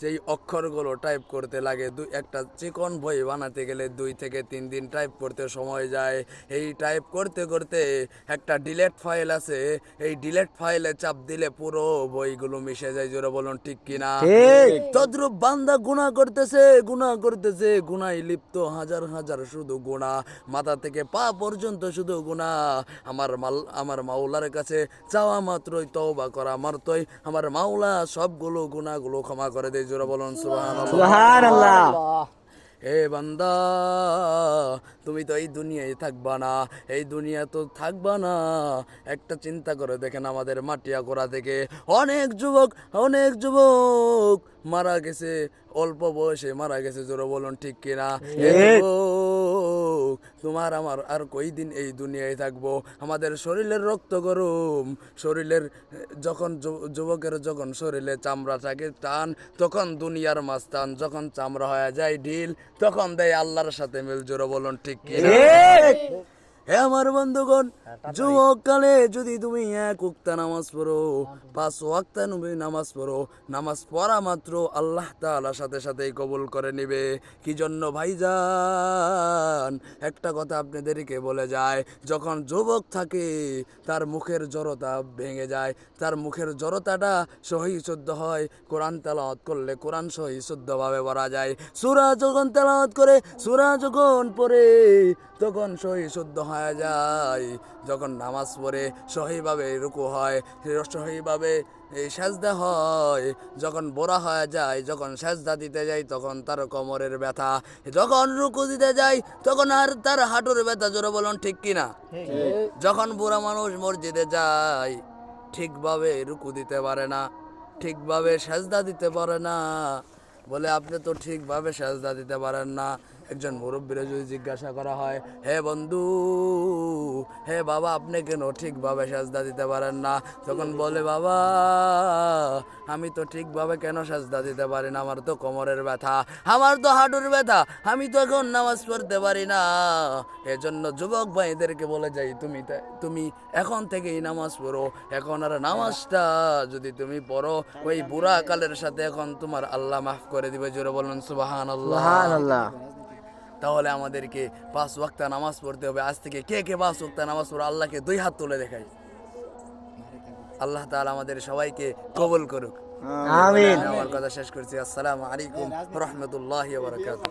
সেই অক্ষরগুলো টাইপ করতে লাগে দুই একটা চিকন বই বানাতে গেলে দুই থেকে তিন দিন টাইপ করতে সময় যায়। এই টাইপ করতে করতে একটা ডিলেট ফাইল আছে এই ডিলেট ফাইলে চাপ দিলে পুরো বইগুলো মিশে যায় জোরে বলুন ঠিক কিনা তদ্রুপ বান্দা গুণা করতেছে গুণা করতেছে গুনায় লিপ্ত হাজার হাজার শুধু গুণা। মাথা থেকে পা পর্যন্ত শুধু গুণা। আমার মাল আমার মাওলার কাছে চাওয়া মাত্রই তওবা করা মাত্রই। আমার মাওলা সবগুলো গুণাগুলো ক্ষমা করে দেয় জোরা বলুন সুবহানাল্লাহ। হে বান্দা তুমি তো এই দুনিয়ায় থাকবা না এই দুনিয়া তো থাকবা না। একটা চিন্তা করে দেখেন আমাদের মাটিয়া গোড়া থেকে অনেক যুবক অনেক যুবক মারা গেছে অল্প বয়সে মারা গেছে জোরে বলুন ঠিক কিনা? তোমার আমার আর কই দিন এই দুনিয়ায় থাকব? আমাদের শরীরের রক্ত গরম। শরীরের, যখন যুবকের যখন শরীরে চামড়া থাকে টান, তখন দুনিয়ার মাছ টান যখন চামড়া হয়ে যায় ঢিল, তখন দেয় আল্লাহর সাথে মিল জোরো বলুন ঠিক কি হে আমার বন্ধুগণ যুবক কালে যদি তুমি এক উক্তা নামাজ পড়ো পাঁচ ওয়াক্তা নামাজ পড়ো নামাজ পড়া মাত্র আল্লাহ তাআলা সাথে সাথেই কবুল করে নিবে। কি জন্য ভাইজান? একটা কথা আপনাদেরকে বলে যায় যখন যুবক থাকে তার মুখের জড়তা ভেঙে যায়। তার মুখের জড়তাটা সহি শুদ্ধ হয় কোরআন তেলাওয়াত করলে কোরআন সহি শুদ্ধভাবে পড়া যায়। সূরা যখন তেলাওয়াত করে সূরা যখন পড়ে তখন সহি শুদ্ধ হয়ে যায়। যখন নামাজ পড়ে সহিভাবে রুকু হয় সহিভাবে এই সাজদা হয়। যখন বোরা হয়ে যায় যখন সাজদা দিতে যাই তখন তার কোমরের ব্যথা। যখন রুকু দিতে যাই তখন আর তার হাঁটুর ব্যথা জোরে বলুন ঠিক কিনা যখন বুড়া মানুষ মসজিদে যায় ঠিকভাবে রুকু দিতে পারে না ঠিকভাবে সাজদা দিতে পারে না। বলে আপনি তো ঠিকভাবে সাজদা দিতে পারেন না। একজন মুরব্বীর যদি জিজ্ঞাসা করা হয়, হে বন্ধু, হে বাবা, আপনি কেন ঠিকভাবে সাজদা দিতে পারেন না? তখন বলে, বাবা, আমি তো ঠিকভাবে কেন সাজদা দিতে পারি না? আমার তো কোমরের ব্যথা, আমার তো হাঁটুর ব্যথা, আমি তো এখন নামাজ পড়তে পারি না। এজন্য যুবক ভাইদেরকে বলে যাই, তুমি তুমি এখন থেকেই নামাজ পড়ো, এখন আর নামাজটা যদি তুমি পড়ো, ওই বুড়া কালের সাথে এখন তোমার আল্লাহ মাফ করে দিবে। জোরে বলুন সুবাহান আল্লাহ সুবহানাল্লাহ। তাহলে আমাদেরকে পাঁচ ওয়াক্তা নামাজ পড়তে হবে। আজ থেকে কে কে পাঁচ ওয়াক্তা নামাজ পড়ো আল্লাহকে দুই হাত তুলে দেখাই। আল্লাহ তাআলা আমাদের সবাইকে কবল করুক। আমিন। আমার কথা শেষ করছি। আসসালামু আলাইকুম রহমতুল্লাহ বারাকাতুহু।